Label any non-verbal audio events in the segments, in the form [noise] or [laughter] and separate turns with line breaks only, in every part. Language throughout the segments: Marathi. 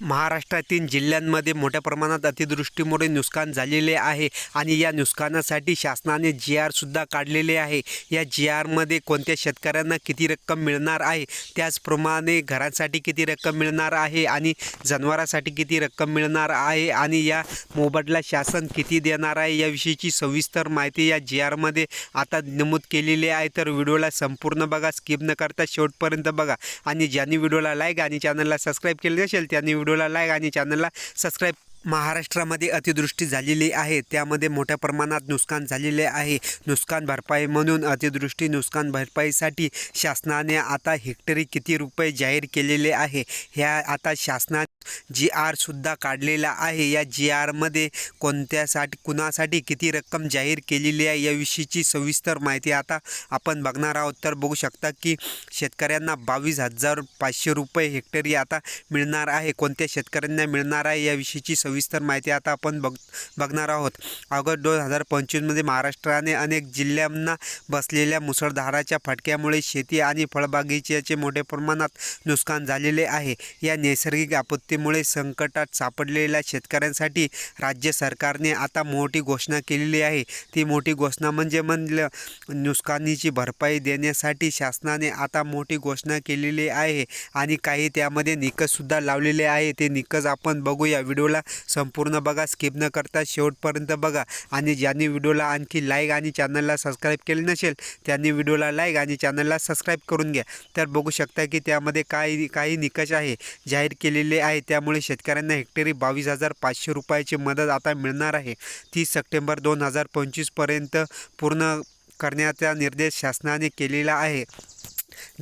महाराष्ट्रातील जिल्ह्यांमध्ये मोठ्या प्रमाणात अतिवृष्टीमुळे नुकसान झालेले आहे आणि या नुकसानासाठी शासनाने जी आरसुद्धा काढलेले आहे. या जी आरमध्ये कोणत्या शेतकऱ्यांना किती रक्कम मिळणार आहे? त्याचप्रमाणे घरांसाठी किती रक्कम मिळणार आहे आणि जनावरांसाठी किती रक्कम मिळणार आहे आणि या मोबदला शासन किती देणार आहे याविषयीची सविस्तर माहिती या जी आरमध्ये आता नमूद केलेली आहे. तर व्हिडिओला संपूर्ण बघा स्किप न करता शेवटपर्यंत बघा आणि ज्यांनी व्हिडिओला लाईक आणि चॅनलला सबस्क्राईब केले असेल त्यांनी व्हिडिओला लाईक आणि चॅनलला सबस्क्राईब महाराष्ट्रामध्ये अतिवृष्टी झालेली आहे. त्यामध्ये मोठ्या प्रमाणात नुकसान झालेले आहे. नुकसान भरपाई म्हणून अतिवृष्टी नुकसान भरपाईसाठी शासनाने आता हेक्टरी किती रुपये जाहीर केलेले आहे? ह्या आता शासनाने जी आरसुद्धा काढलेला आहे. या जी आरमध्ये कोणत्यासाठी कुणासाठी किती रक्कम जाहीर केलेली आहे याविषयीची सविस्तर माहिती आता आपण बघणार आहोत. तर बघू शकता की शेतकऱ्यांना बावीस हजार पाचशे रुपये हेक्टरी आता मिळणार आहे. कोणत्या शेतकऱ्यांना मिळणार आहे याविषयीची सविस्तर माहिती आता आपण बघ बघणार आहोत. ऑगस्ट दोन हजार पंचवीसमध्ये महाराष्ट्राने अनेक जिल्ह्यांना बसलेल्या मुसळधाराच्या फटक्यामुळे शेती आणि फळबागीच्याचे मोठ्या प्रमाणात नुकसान झालेले आहे. या नैसर्गिक आपत्तीमुळे संकटात सापडलेल्या शेतकऱ्यांसाठी राज्य सरकारने आता मोठी घोषणा केलेली आहे. ती मोठी घोषणा म्हणजे म्हणलं नुकसानीची भरपाई देण्यासाठी शासनाने आता मोठी घोषणा केलेली आहे आणि काही त्यामध्ये निकषसुद्धा लावलेले आहे. ते निकष आपण बघूया. व्हिडिओला संपूर्ण बघा स्किप न करता शेवटपर्यंत बघा. आणि ज्यांनी व्हिडिओला आणखी लाईक आणि चॅनलला सबस्क्राईब केले नसेल त्यांनी व्हिडिओला लाईक आणि चॅनलला सबस्क्राईब करून घ्या. तर बघू शकता की त्यामध्ये काही काही निकष आहे जाहीर केलेले आहे. त्यामुळे शेतकऱ्यांना हेक्टरी बावीस हजार पाचशे रुपयाची मदत आता मिळणार आहे. तीस सप्टेंबर दोन हजार पंचवीसपर्यंत पूर्ण करण्याचा निर्देश शासनाने केलेला आहे.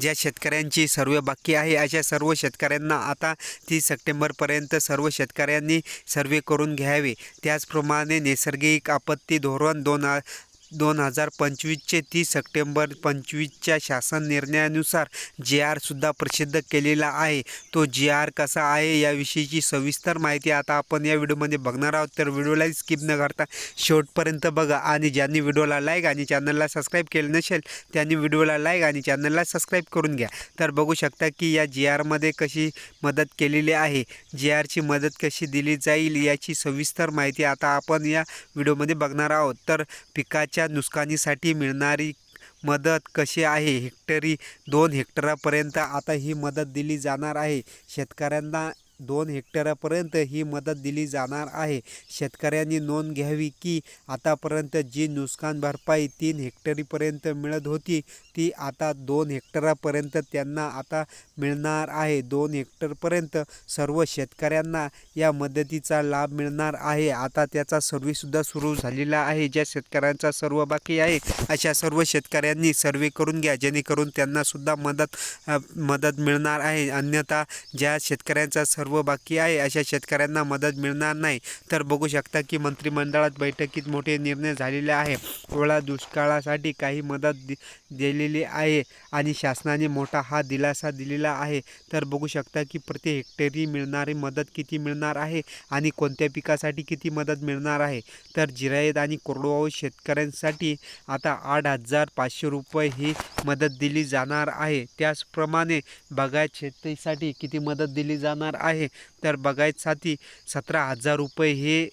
ज्या शेतकऱ्यांची सर्व बाकी आहे अशा सर्व शेतकऱ्यांना आता तीस सप्टेंबरपर्यंत सर्व शेतकऱ्यांनी सर्वे करून घ्यावे. त्याचप्रमाणे नैसर्गिक आपत्ती धोरण दोन दोन हजार पंचवीसचे तीस सप्टेंबर पंचवीसच्या शासन निर्णयानुसार जे आरसुद्धा प्रसिद्ध केलेला आहे. तो जी आर कसा आहे याविषयीची सविस्तर माहिती आता आपण या व्हिडिओमध्ये बघणार आहोत. तर व्हिडिओलाही स्किप न करता शेवटपर्यंत बघा आणि ज्यांनी व्हिडिओला लाईक आणि चॅनलला सबस्क्राईब केले नसेल त्यांनी व्हिडिओला लाईक आणि चॅनलला सबस्क्राईब करून घ्या. तर बघू शकता की या जी आरमध्ये कशी मदत केलेली आहे जी आरची मदत कशी दिली जाईल याची सविस्तर माहिती आता आपण या व्हिडिओमध्ये बघणार आहोत. तर पिकाच्या नुकसानीसाठी मिळणारी मदत कशी आहे? हेक्टरी दोन हेक्टरापर्यंत आता ही मदत दिली जाणार आहे. शेतकऱ्यांना दोन हेक्टरापर्यंत ही मदत दिली जाणार आहे. शेतकऱ्यांनी नोंद घ्यावी की आतापर्यंत जी नुकसान भरपाई तीन हेक्टरीपर्यंत मिळत होती ती आता दोन हेक्टरापर्यंत त्यांना आता मिळणार आहे. दोन हेक्टरपर्यंत सर्व शेतकऱ्यांना या मदतीचा लाभ मिळणार आहे. आता त्याचा सर्वेसुद्धा सुरू झालेला आहे. ज्या शेतकऱ्यांचा सर्व बाकी आहे अशा सर्व शेतकऱ्यांनी सर्वे करून घ्या. जेणेकरून त्यांनासुद्धा मदत मदत मिळणार आहे. अन्यथा ज्या शेतकऱ्यांचा सर्व बाकी आहे अशा शेतकऱ्यांना मदत मिळणार नाही. तर बघू शकता की मंत्रिमंडळात बैठकीत मोठे निर्णय झालेले आहे. ओळा दुष्काळासाठी काही मदत दि दिलेली आहे आणि शासनाने मोठा हा दिलासा दिलेला आहे. तर बघू शकता की प्रति हेक्टरी मिळणारी मदत किती मिळणार आहे आणि कोणत्या पिकासाठी किती मदत मिळणार आहे? तर जिरायत आणि कोरडवाहू शेतकऱ्यांसाठी आता आठ हजार पाचशे रुपये ही मदत दिली जाणार आहे. त्याचप्रमाणे बागायत शेतीसाठी किती मदत दिली जाणार आहे? तर बागायतसाठी सतरा हजार रुपये हे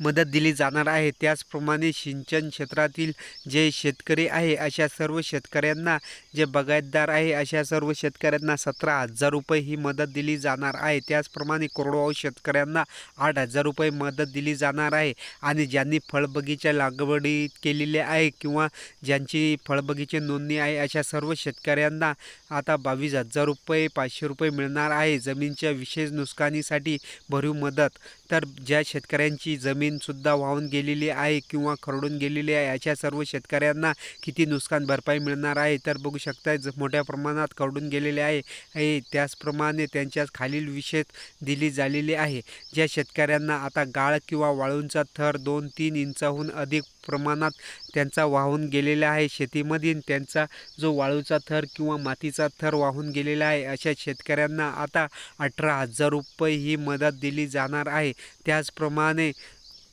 मदत दिली जाणार आहे. त्याचप्रमाणे सिंचन क्षेत्रातील जे शेतकरी आहे अशा सर्व शेतकऱ्यांना जे बागायतदार आहे अशा सर्व शेतकऱ्यांना सतरा हजार रुपये ही मदत दिली जाणार आहे. त्याचप्रमाणे कोरडवाहू शेतकऱ्यांना आठ हजार रुपये मदत दिली जाणार आहे आणि ज्यांनी फळबगीचा लागवडी केलेली आहे किंवा ज्यांची फळबगीची नोंदणी आहे अशा सर्व शेतकऱ्यांना आता बावीस हजार रुपये पाचशे रुपये मिळणार आहे. जमीनच्या विशेष नुकसानीसाठी भरीव मदत. तर ज्या शेतकऱ्यांची जमीनसुद्धा वाहून गेलेली आहे किंवा खरडून गेलेली आहे अशा सर्व शेतकऱ्यांना किती नुकसान भरपाई मिळणार आहे? तर बघू शकता ज मोठ्या प्रमाणात खरडून गेलेले आहे. आहे त्याचप्रमाणे त्यांच्या खालील विशेष दिली झालेली आहे. ज्या शेतकऱ्यांना आता गाळ किंवा वाळूंचा थर दोन तीन इंचाहून अधिक प्रमाणात त्यांचा वाहून गेलेला आहे शेतीमधील त्यांचा जो वाळूचा थर किंवा मातीचा थर वाहून गेलेला आहे. अशा शेतकऱ्यांना आता अठरा हजार रुपये ही मदत दिली जाणार आहे. त्याचप्रमाणे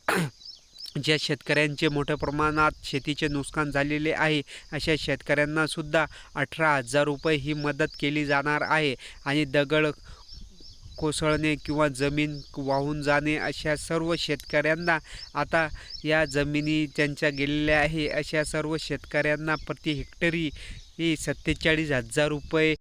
[clears throat] ज्या शेतकऱ्यांचे मोठ्या प्रमाणात शेतीचे नुकसान झालेले आहे अशा शेतकऱ्यांनासुद्धा अठरा हजार रुपये ही मदत केली जाणार आहे. आणि दगड कोसळणे किंवा जमीन वाहून जाणे अशा सर्व शेतकऱ्यांना आता या जमिनी त्यांच्या गेलेल्या आहे. अशा सर्व शेतकऱ्यांना प्रति हेक्टरी ही सत्तेचाळीस हजार रुपये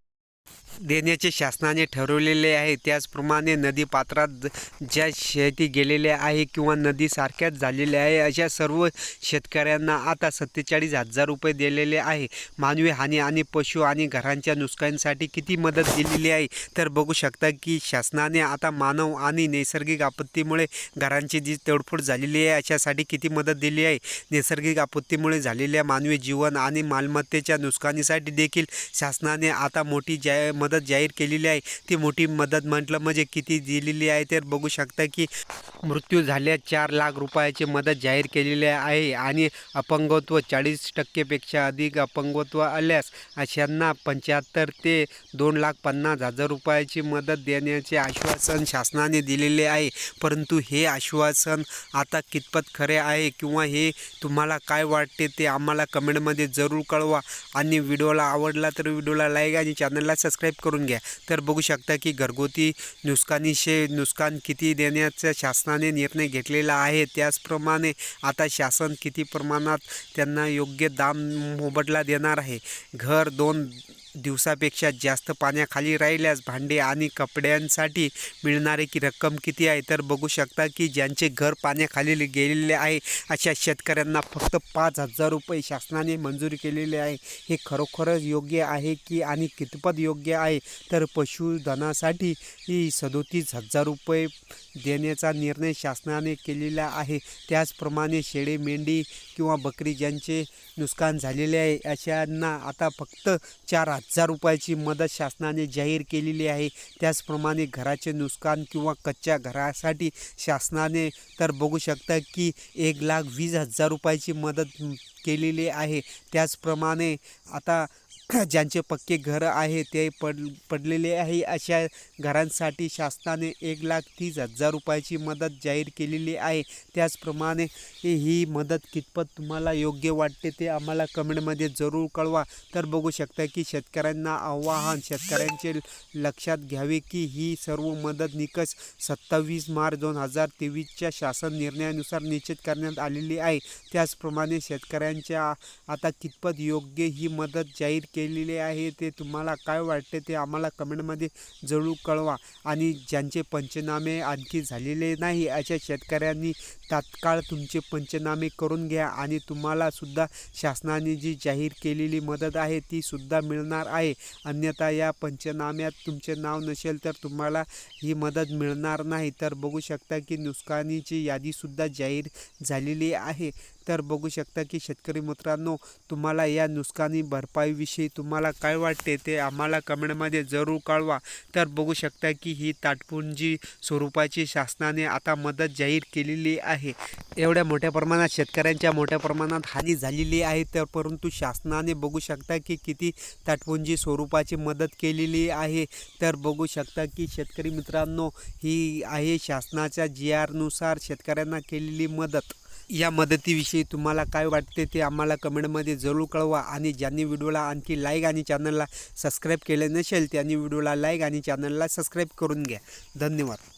देण्याचे शासनाने ठरवलेले आहे. त्याचप्रमाणे नदीपात्रात ज्या शेती गेलेल्या आहे किंवा नदीसारख्याच झालेल्या आहे अशा सर्व शेतकऱ्यांना आता सत्तेचाळीस हजार रुपये दिलेले आहे. मानवी हानी आणि पशु आणि घरांच्या नुकसानीसाठी किती मदत दिलेली आहे? तर बघू शकता की शासनाने आता मानव आणि नैसर्गिक आपत्तीमुळे घरांची जी तोडफोड झालेली आहे अशासाठी किती मदत दिली आहे? नैसर्गिक आपत्तीमुळे झालेल्या मानवी जीवन आणि मालमत्तेच्या नुकसानीसाठी देखील शासनाने आता मोठी ज्या मदत जाहीर केलेली आहे. ती मोठी मदत म्हटलं म्हणजे किती दिलेली आहे तर बघू शकता की मृत्यू झाल्या चार लाख रुपयाची मदत जाहीर केलेली आहे आणि अपंगत्व चाळीस टक्केपेक्षा अधिक अपंगत्व आल्यास अशांना पंच्याहत्तर ते दोन लाख पन्नास हजार रुपयाची मदत देण्याचे आश्वासन शासनाने दिलेले आहे. परंतु हे आश्वासन आता कितपत खरे आहे किंवा हे तुम्हाला काय वाटते ते आम्हाला कमेंटमध्ये जरूर कळवा. आणि व्हिडिओला आवडला तर व्हिडिओला लाईक आणि चॅनलला सबस्क्राईब करून घ्या. तर बघू शकता की घरगुती नुकसानीशे नुकसान किती देण्याचा शासनाने निर्णय घेतलेला आहे. त्याचप्रमाणे आता शासन किती प्रमाणात त्यांना योग्य दाम मोबदला देणार आहे. घर दोन दिवसापेक्षा जास्त पाण्याखाली राहिल्यास भांडे आणि कपड्यांसाठी मिळणारी की रक्कम किती आहे? तर बघू शकता की ज्यांचे घर पाण्याखाली गेलेले आहे अशा शेतकऱ्यांना फक्त पाच हजार रुपये शासनाने मंजूर केलेले आहे. हे खरोखरच योग्य आहे की आणि कितपत योग्य आहे? तर पशुधनासाठी ही सदोतीस हजार रुपये देण्याचा निर्णय शासनाने केलेला आहे. त्याचप्रमाणे शेळे मेंढी किंवा बकरी ज्यांचे नुकसान झालेले आहे अशांना आता फक्त चार हजार हजार रुपयाची मदत शासनाने जाहीर केलेली आहे. त्याचप्रमाणे घराचे नुकसान किंवा कच्च्या घरासाठी शासनाने तर बघू शकता की एक लाख वीस हजार रुपयाची मदत केलेली आहे. त्याचप्रमाणे आता [clears throat] ज्यांचे पक्के घरं आहे ते पड पडलेले आहे. अशा घरांसाठी शासनाने एक लाख तीस हजार रुपयाची मदत जाहीर केलेली आहे. त्याचप्रमाणे ही मदत कितपत तुम्हाला योग्य वाटते ते आम्हाला कमेंटमध्ये जरूर कळवा. तर बघू शकता की शेतकऱ्यांना आव्हान शेतकऱ्यांचे लक्षात घ्यावे की ही सर्व मदत निकष सत्तावीस मार्च दोन हजार तेवीसच्या शासन निर्णयानुसार निश्चित करण्यात आलेली आहे. त्याचप्रमाणे शेतकऱ्यांच्या आता कितपत योग्य ही मदत जाहीर केलेले आहे ते तुम्हाला काय वाटते ते आम्हाला कमेंटमध्ये जरूर कळवा. आणि ज्यांचे पंचनामे आणखी झालेले नाही अशा शेतकऱ्यांनी तात्काळ तुमचे पंचनामे करून घ्या आणि तुम्हाला सुद्धा शासनाने जी जाहीर केलेली मदत आहे ती सुद्धा मिळणार आहे. अन्यथा या पंचनाम्यात तुमचे नाव नसेल तर तुम्हाला ही मदत मिळणार नाही. तर बघू शकता की नुकसानीची यादीसुद्धा जाहीर झालेली आहे. तर बघू शकता की शेतकरी मित्रांनो तुम्हाला या नुकसानी भरपाईविषयी तुम्हाला काय वाटते ते आम्हाला कमेंटमध्ये जरूर कळवा. तर बघू शकता की ही ताटपुंजी स्वरूपाची शासनाने आता मदत जाहीर केलेली आहे. आहे. एवढ्या मोठ्या प्रमाणात शेतकऱ्यांच्या मोठ्या प्रमाणात हानी झालेली आहे. तर परंतु शासनाने बघू शकता की किती ताटपुंजी स्वरूपाची मदत केलेली आहे. तर बघू शकता की शेतकरी मित्रांनो ही आहे शासनाच्या जी आरनुसार शेतकऱ्यांना केलेली मदत. या मदतीविषयी तुम्हाला काय वाटते ते आम्हाला कमेंटमध्ये जरूर कळवा आणि ज्यांनी व्हिडिओला आणखी लाईक आणि चॅनलला सबस्क्राईब केले नसेल त्यांनी व्हिडिओला लाईक आणि चॅनलला सबस्क्राईब करून घ्या. धन्यवाद.